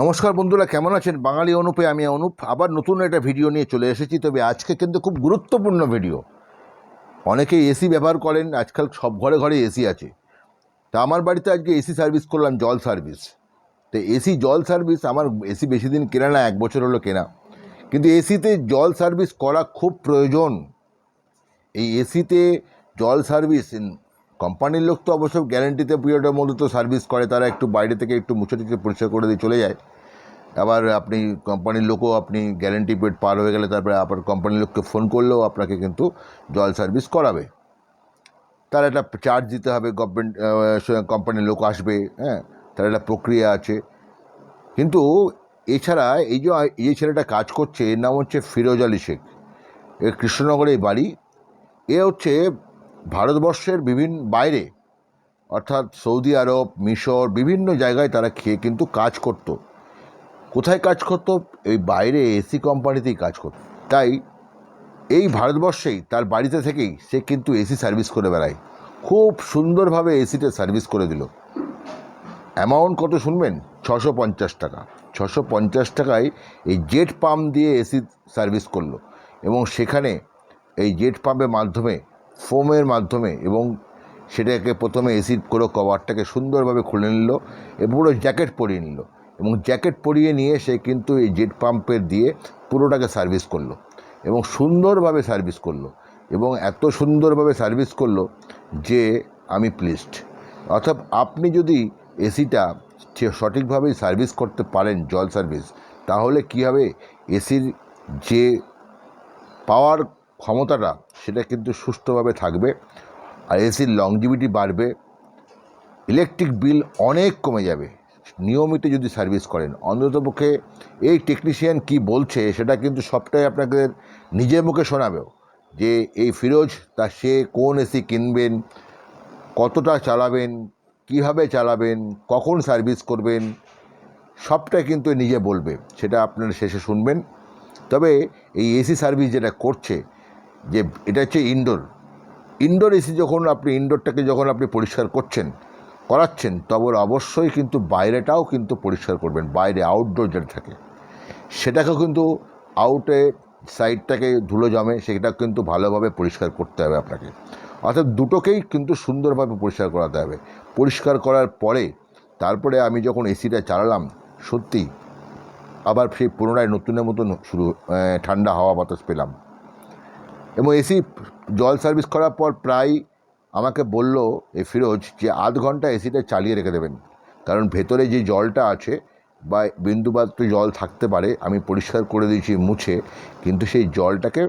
নমস্কার বন্ধুরা, কেমন আছেন? বাঙালি অনুপে, আমি অনুপ। আবার নতুন একটা ভিডিও নিয়ে চলে এসেছি, তবে আজকে কিন্তু খুব গুরুত্বপূর্ণ ভিডিও। অনেকে এসি ব্যবহার করেন, আজকাল সব ঘরে ঘরে এসি আছে। তা আমার বাড়িতে আজকে এসি সার্ভিস করলাম, জল সার্ভিস। তো এসি জল সার্ভিস, আমার এসি বেশি দিন কেনা না, এক বছর হলো কেনা। কিন্তু এসিতে জল সার্ভিস করা খুব প্রয়োজন। এই এসিতে জল সার্ভিস কোম্পানির লোক তো অবশ্য গ্যারেন্টিতে পিরিয়ডের মধ্যে তো সার্ভিস করে, তারা একটু বাইরে থেকে একটু মুছে টুছে পরিষ্কার করে দিয়ে চলে যায়। আবার আপনি কোম্পানির লোকও আপনি গ্যারেন্টি পিরিয়ড পার হয়ে গেলে তারপরে আবার কোম্পানির লোককে ফোন করলেও আপনাকে কিন্তু জল সার্ভিস করাবে। তার একটা চার্জ দিতে হবে গভর্নমেন্ট কোম্পানির লোক আসবে হ্যাঁ তার একটা প্রক্রিয়া আছে। কিন্তু এছাড়া এই যে, এই ছেলেটা কাজ করছে, এর নাম হচ্ছে ফিরোজ আলী শেখ। এর কৃষ্ণনগরে বাড়ি। এ হচ্ছে ভারতবর্ষের বিভিন্ন বাইরে, অর্থাৎ সৌদি আরব, মিশর, বিভিন্ন জায়গায় তারা খেয়ে কিন্তু কাজ করতো। কোথায় কাজ করতো? এই বাইরে এসি কোম্পানিতেই কাজ করতো। তাই এই ভারতবর্ষেই, তার বাড়িতে থেকেই সে কিন্তু এসি সার্ভিস করে বেড়ায়। খুব সুন্দরভাবে এসিটা সার্ভিস করে দিল। অ্যামাউন্ট কত শুনবেন? ছশো পঞ্চাশ টাকা। ছশো পঞ্চাশ টাকায় এই জেট পাম্প দিয়ে এসি সার্ভিস করল। এবং সেখানে এই জেট পাম্পের মাধ্যমে ফোমের মাধ্যমে এবং সেটাকে প্রথমে এসির করে কভারটাকে সুন্দরভাবে খুলে নিল এবং পুরো জ্যাকেট পরিয়ে নিল এবং জ্যাকেট পরিয়ে নিয়ে সে কিন্তু এই জেট পাম্পের দিয়ে পুরোটাকে সার্ভিস করল এবং সুন্দরভাবে সার্ভিস করল এবং এত সুন্দরভাবে সার্ভিস করল যে আমি প্লিজড অর্থাৎ আপনি যদি এসিটা সঠিকভাবেই সার্ভিস করতে পারেন জল সার্ভিস তাহলে কী হবে? এসির যে পাওয়ার ক্ষমতাটা সেটা কিন্তু সুষ্ঠুভাবে থাকবে আর এসির লংজিভিটি বাড়বে ইলেকট্রিক বিল অনেক কমে যাবে। নিয়মিত যদি সার্ভিস করেন অন্ততপক্ষে এই টেকনিশিয়ান কি বলছে সেটা কিন্তু সবটাই আপনাকে নিজের মুখে শোনাবেও যে এই ফিরোজ তা সে কোন এসি কিনবেন, কতটা চালাবেন, কীভাবে চালাবেন, কখন সার্ভিস করবেন, সবটাই কিন্তু নিজে বলবে, সেটা আপনারা শেষে শুনবেন। তবে এই এসি সার্ভিস যেটা করছে যে এটা হচ্ছে ইনডোর। ইনডোর এসি যখন আপনি, ইনডোরটাকে যখন আপনি পরিষ্কার করছেন, করাচ্ছেন, তবে অবশ্যই কিন্তু বাইরেটাও কিন্তু পরিষ্কার করবেন, বাইরে আউটডোর যেটা থাকে। সেটাকেও কিন্তু আউটে সাইডটাকে ধুলো জমে, সেটা কিন্তু ভালোভাবে পরিষ্কার করতে হবে আপনাকে। অর্থাৎ দুটোকেই কিন্তু সুন্দরভাবে পরিষ্কার করাতে হবে। পরিষ্কার করার পরে, তারপরে আমি যখন এসিটা চালালাম, সত্যি আবার সেই পুনরায় নতুনের মতন শুরু ঠান্ডা হাওয়া বাতাস পেলাম। এবং এসি জল সার্ভিস করার পর প্রায় আমাকে বলল এই ফিরোজ যে আধ ঘণ্টা এসিটা চালিয়ে রেখে দেবেন। কারণ ভেতরে যে জলটা আছে বা বিন্দুমাত্র জল থাকতে পারে, আমি পরিষ্কার করে দিয়েছি মুছে, কিন্তু সেই জলটাকে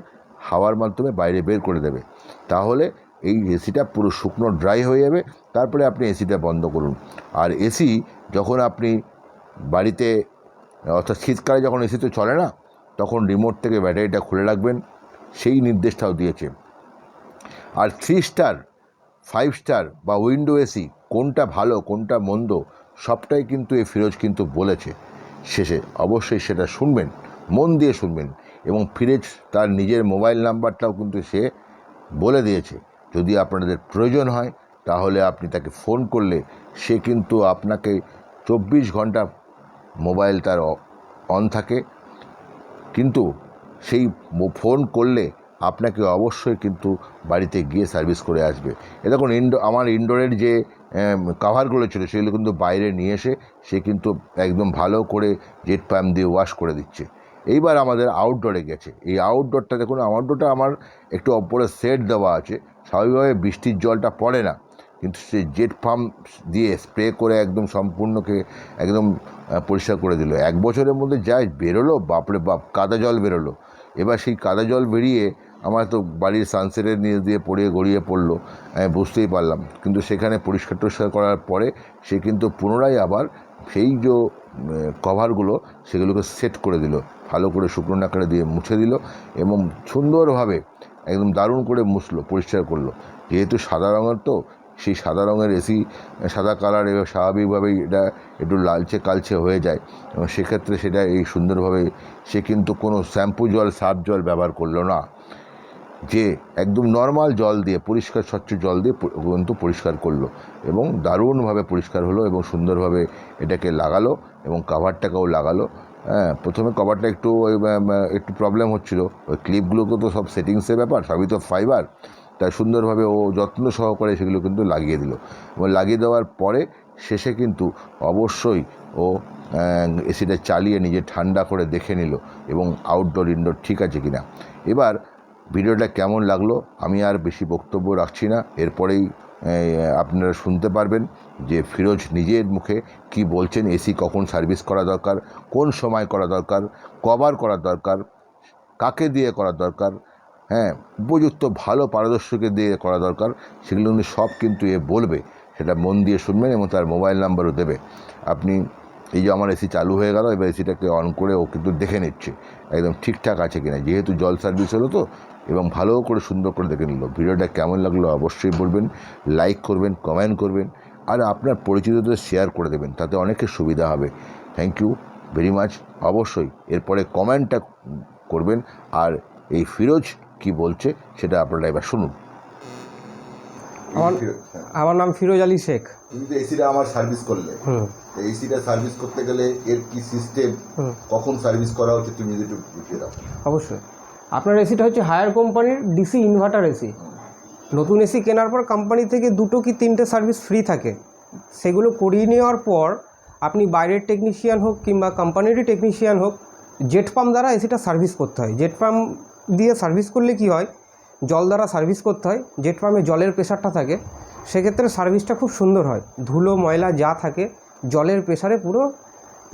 হাওয়ার মাধ্যমে বাইরে বের করে দেবে। তাহলে এই এসিটা পুরো শুকনো ড্রাই হয়ে যাবে, তারপরে আপনি এসিটা বন্ধ করুন। আর এসি যখন আপনি বাড়িতে, অর্থাৎ শীতকালে যখন এসিতে চলে না, তখন রিমোট থেকে ব্যাটারিটা খুলে রাখবেন। সেই নির্দেশটাও দিয়েছে। আর থ্রি স্টার ফাইভ স্টার বা উইন্ডো এসি কোনটা ভালো, কোনটা মন্দ, সবটাই কিন্তু এই ফিরোজ কিন্তু বলেছে। শেষে অবশ্যই সেটা শুনবেন, মন দিয়ে শুনবেন এবং ফিরেজ তার নিজের মোবাইল নাম্বারটাও কিন্তু সে বলে দিয়েছে। যদি আপনাদের প্রয়োজন হয়, তাহলে আপনি তাকে ফোন করলে সে কিন্তু আপনাকে চব্বিশ ঘণ্টা মোবাইল তার অন থাকে। কিন্তু সেই ফোন করলে আপনাকে অবশ্যই কিন্তু বাড়িতে গিয়ে সার্ভিস করে আসবে। দেখুন, ইনডো, আমার ইনডোরের যে কাভারগুলো ছিল সেগুলো কিন্তু বাইরে নিয়ে এসে সে কিন্তু একদম ভালো করে জেট পাম্প দিয়ে ওয়াশ করে দিচ্ছে। এইবার আমাদের আউটডোরে গেছে। এই আউটডোরটা দেখুন আউটডোরটা আমার একটু ওপরে সেট দেওয়া আছে। স্বাভাবিকভাবে বৃষ্টির জলটা পড়ে না। কিন্তু সে জেট পাম্প দিয়ে স্প্রে করে একদম সম্পূর্ণকে একদম পরিষ্কার করে দিল। এক বছরের মধ্যে যা বেরোলো, বাপরে বাপ, কাদা জল বেরোলো। এবার সেই কাদা জল বেরিয়ে আমার তো বাড়ির সানসেটের নিচ দিয়ে পড়িয়ে গড়িয়ে পড়ল, আমি বুঝতেই পারলাম। কিন্তু সেখানে পরিষ্কার টরিষ্কার করার পরে সে কিন্তু পুনরায় আবার সেই যে কভারগুলো, সেগুলোকে সেট করে দিল। ভালো করে শুকনো নাকারে দিয়ে মুছে দিল এবং সুন্দরভাবে একদম দারুণ করে মুছলো, পরিষ্কার করল। যেহেতু সাদা রঙের তো সেই সাদা রঙের এসি, সাদা কালার এবং স্বাভাবিকভাবেই এটা একটু লালচে কালচে হয়ে যায়। এবং সেক্ষেত্রে সেটা এই সুন্দরভাবে, সে কিন্তু কোনো শ্যাম্পু জল, সার্ফ জল ব্যবহার করল না। যে একদম নর্মাল জল দিয়ে, পরিষ্কার স্বচ্ছ জল দিয়ে কিন্তু পরিষ্কার করল এবং দারুণভাবে পরিষ্কার হলো এবং সুন্দরভাবে এটাকে লাগালো এবং কাভারটাকেও লাগালো। হ্যাঁ প্রথমে কভারটা একটু একটু প্রবলেম হচ্ছিল। ওই ক্লিপগুলোকে তো সব সেটিংসের ব্যাপার, সবই তো ফাইবার তাই সুন্দরভাবে ও যত্ন সহকারে সেগুলো কিন্তু লাগিয়ে দিল। এবং লাগিয়ে দেওয়ার পরে শেষে কিন্তু অবশ্যই ও এসিটা চালিয়ে নিজে ঠান্ডা করে দেখে নিল এবং আউটডোর ইনডোর ঠিক আছে কিনা। এবার ভিডিওটা কেমন লাগল আমি আর বেশি বক্তব্য রাখছি না। এরপরেই আপনারা শুনতে পারবেন যে ফিরোজ নিজের মুখে কি বলছেন, এসি কখন সার্ভিস করা দরকার, কোন সময় করা দরকার, কবার করা দরকার, কাকে দিয়ে করা দরকার হ্যাঁ উপযুক্ত ভালো পারদর্শীকে দিয়ে করা দরকার, সেগুলো উনি সব কিন্তু এ বলবে, সেটা মন দিয়ে শুনবেন এবং তার মোবাইল নাম্বারও দেবে। আপনি এই যে আমার এসি চালু হয়ে গেল, এবার এসিটাকে অন করে ও কিন্তু দেখে নিচ্ছে, একদম ঠিকঠাক আছে কিনা। যেহেতু জল সার্ভিস হলো তো, এবং ভালো করে সুন্দর করে দেখে নিল। ভিডিওটা কেমন লাগল অবশ্যই বলবেন লাইক করবেন কমেন্ট করবেন, আর আপনার পরিচিতদের শেয়ার করে দেবেন, তাতে অনেকের সুবিধা হবে। থ্যাংক ইউ ভেরি মাচ অবশ্যই এরপরে কমেন্টটা করবেন, আর এই ফিরোজ কি বলছে সেটা আপনারা এবার শুনুন। আমার আমার নাম ফিরোজ আলী শেখ। তুমি তো এসিটা আমার সার্ভিস করলে। হুম। এসিটা সার্ভিস করতে গেলে এর কি সিস্টেম হুম। কখন সার্ভিস করা হচ্ছে তুমি যদি একটু বুঝিয়ে দাও। অবশ্যই। আপনার এসিটা হচ্ছে হায়ার কোম্পানির ডিসি ইনভার্টার এসি নতুন এসি কেনার পর কোম্পানি থেকে দুটো কি তিনটে সার্ভিস ফ্রি থাকে? সেগুলো করিয়ে নেওয়ার পর আপনি বাইরের টেকনিশিয়ান হোক কিংবা কোম্পানিরই টেকনিশিয়ান হোক জেট পাম্প দ্বারা এসিটা সার্ভিস করতে হয়। জেট পাম্প দিয়ে সার্ভিস করলে কি হয়? জল দ্বারা সার্ভিস করতে হয় জেট পাম্পে জলের প্রেশারটা থাকে, সেক্ষেত্রে সার্ভিসটা খুব সুন্দর হয়। ধুলো, ময়লা যা থাকে, জলের প্রেশারে পুরো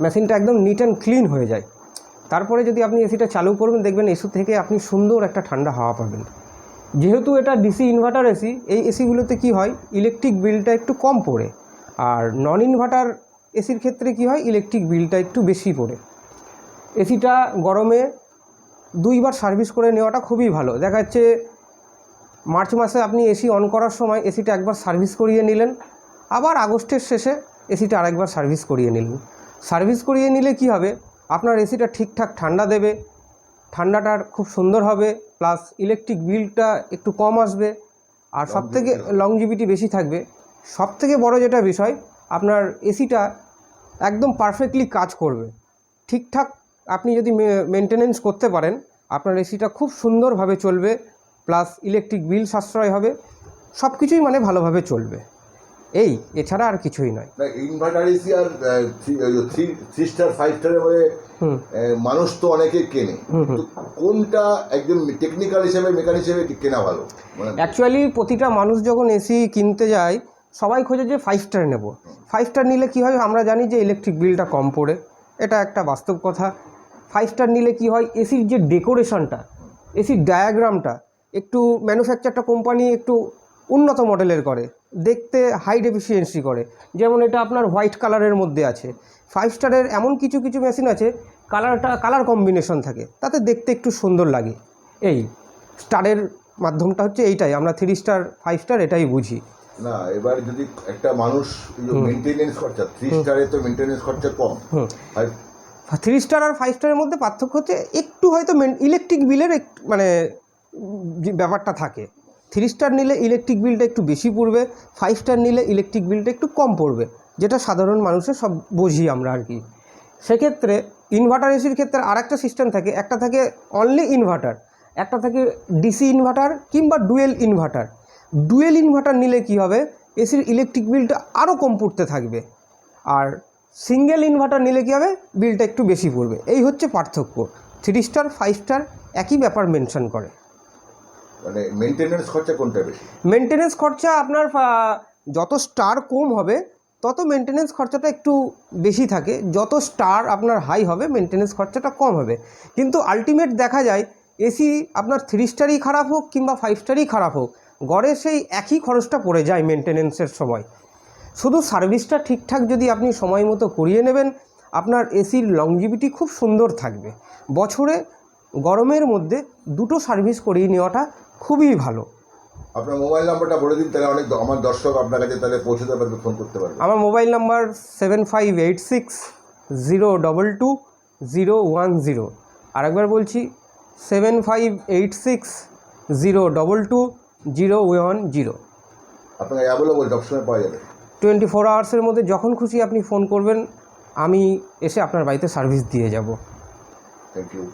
মেশিনটা একদম নিট অ্যান্ড ক্লিন হয়ে যায়। তারপরে যদি আপনি এসিটা চালু করবেন, দেখবেন এসি থেকে আপনি সুন্দর একটা ঠান্ডা হাওয়া পাবেন। যেহেতু এটা ডিসি ইনভার্টার এসি এই এসিগুলোতে কি হয়? ইলেকট্রিক বিলটা একটু কম পড়ে। আর নন ইনভার্টার এসির ক্ষেত্রে কি হয়? ইলেকট্রিক বিলটা একটু বেশি পড়ে। এসিটা গরমে দুইবার সার্ভিস করে নেওয়াটা খুবই ভালো। দেখা যাচ্ছে মার্চ মাসে আপনি এসি অন করার সময় এসিটা একবার সার্ভিস করিয়ে নিলেন আবার আগস্টের শেষে এসিটা আরেকবার সার্ভিস করিয়ে নিলেন। সার্ভিস করিয়ে নিলে কি হবে? আপনার এসিটা ঠিকঠাক ঠান্ডা দেবে ঠান্ডাটার খুব সুন্দর হবে প্লাস ইলেকট্রিক বিলটা একটু কম আসবে আর সব থেকে লংজিভিটি বেশি থাকবে। সব থেকে বড় যেটা বিষয় আপনার এসিটা একদম পারফেক্টলি কাজ করবে। ঠিকঠাক আপনি যদি মেনটেনেন্স করতে পারেন আপনার এসিটা খুব সুন্দরভাবে চলবে প্লাস ইলেকট্রিক বিল সাশ্রয় হবে সব কিছুই মানে ভালোভাবে চলবে। এই এছাড়া আর কিছুই নয়। ইনভার্টার এসি আর থ্রি স্টার ফাইভ স্টারের আহ, মানুষ তো অনেকে কেনে। কোনটা একজন টেকনিক্যাল হিসেবে মেকানিক হিসেবে কেনা ভালো? মানে অ্যাকচুয়ালি প্রতিটা মানুষ যখন এসি কিনতে যায় সবাই খোঁজে যে ফাইভ স্টার নেব। ফাইভ স্টার নিলে কী হয় আমরা জানি যে ইলেকট্রিক বিলটা কম পড়ে। এটা একটা বাস্তব কথা। ফাইভ স্টার নিলে কি হয়? এসির যে ডেকোরেশনটা এসির ডায়াগ্রামটা একটু ম্যানুফ্যাকচারটা কোম্পানি একটু উন্নত মডেলের করে দেখতে হাই ডেফিসিয়েন্সি করে। যেমন এটা আপনার হোয়াইট কালারের মধ্যে আছে। ফাইভ স্টারের এমন কিছু কিছু মেশিন আছে কালারটা কালার কম্বিনেশন থাকে তাতে দেখতে একটু সুন্দর লাগে। এই স্টারের মাধ্যমটা হচ্ছে এইটাই আমরা থ্রি স্টার ফাইভ স্টার এটাই বুঝি। না এবার যদি একটা মানুষ মেনটেনেন্স খরচা থ্রি স্টারে তো মেনটেনেন্স খরচা কম। থ্রি স্টার আর ফাইভ স্টারের মধ্যে পার্থক্য হচ্ছে একটু হয়তো মেন ইলেকট্রিক বিলের একটু মানে ব্যাপারটা থাকে। থ্রি স্টার নিলে ইলেকট্রিক বিলটা একটু বেশি পড়বে ফাইভ স্টার নিলে ইলেকট্রিক বিলটা একটু কম পড়বে, যেটা সাধারণ মানুষের সব বুঝি আমরা আর কি। সেক্ষেত্রে ইনভার্টার এসির ক্ষেত্রে আর একটা সিস্টেম থাকে, একটা থাকে অনলি ইনভার্টার একটা থাকে ডিসি ইনভার্টার কিংবা ডুয়েল ইনভার্টার ডুয়েল ইনভার্টার নিলে কি হবে? এসির ইলেকট্রিক বিলটা আরও কম পড়তে থাকবে। আর সিঙ্গেল ইনভার্টার নিলে কী হবে? বিলটা একটু বেশি পড়বে। এই হচ্ছে পার্থক্য। থ্রি স্টার ফাইভ স্টার একই ব্যাপার মেনশন করে। মানে মেনটেনেন্স খরচা কোনটা বেশি? মেনটেনেন্স খরচা আপনার যত স্টার কম হবে তত মেনটেনেন্স খরচাটা একটু বেশি থাকে। যত স্টার আপনার হাই হবে মেনটেনেন্স খরচাটা কম হবে। কিন্তু আলটিমেট দেখা যায় এসি আপনার থ্রি স্টারই খারাপ হোক কিংবা ফাইভ স্টারই খারাপ হোক গড়ে সেই একই খরচটা পড়ে যায় মেনটেনেন্সের সময়। শুধু সার্ভিসটা ঠিকঠাক যদি আপনি সময় মতো করিয়ে নেবেন আপনার এসির লংজিভিটি খুব সুন্দর থাকবে। বছরে গরমের মধ্যে দুটো সার্ভিস করিয়ে নেওয়াটা খুবই ভালো। আপনার মোবাইল নাম্বারটা বলে দিন তাহলে অনেক আমার দর্শক আপনার কাছে তাহলে পৌঁছতে পারবে ফোন করতে পারবে। আমার mobile number seven five eight six zero double two zero one zero আরেকবার বলছি seven five eight six zero double two zero one zero আপনাকে অ্যাভেলেবল সবসময় পাওয়া যাবে। টোয়েন্টি ফোর আওয়ার্সের মধ্যে যখন খুশি আপনি ফোন করবেন, আমি এসে আপনার বাড়িতে সার্ভিস দিয়ে যাব। Thank you